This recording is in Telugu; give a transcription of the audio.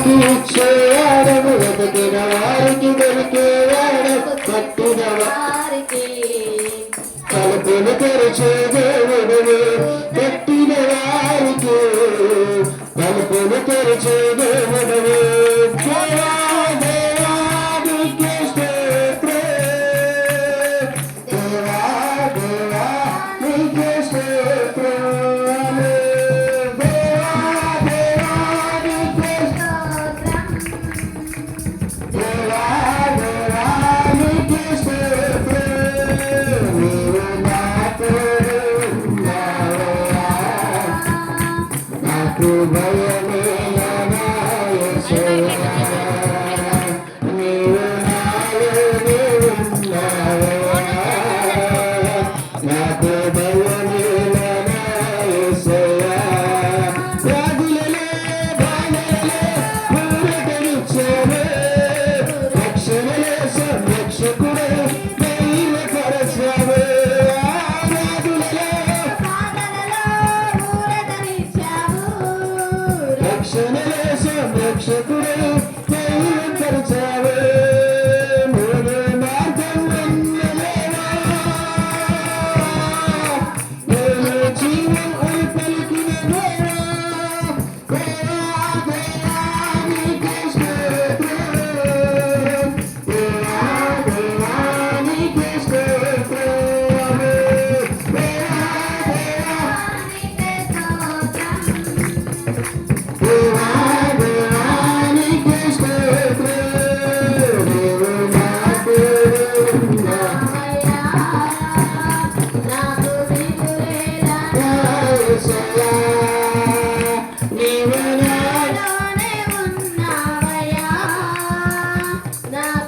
వారికి చేయాలను వెతికిన వారికి దొరికేయాలను పట్టిన వారికి తలుపులు తెరిచే Tu bhaya mana, yeh sohna. రక్షణ రక్షకుడు నాకు దిగులేలా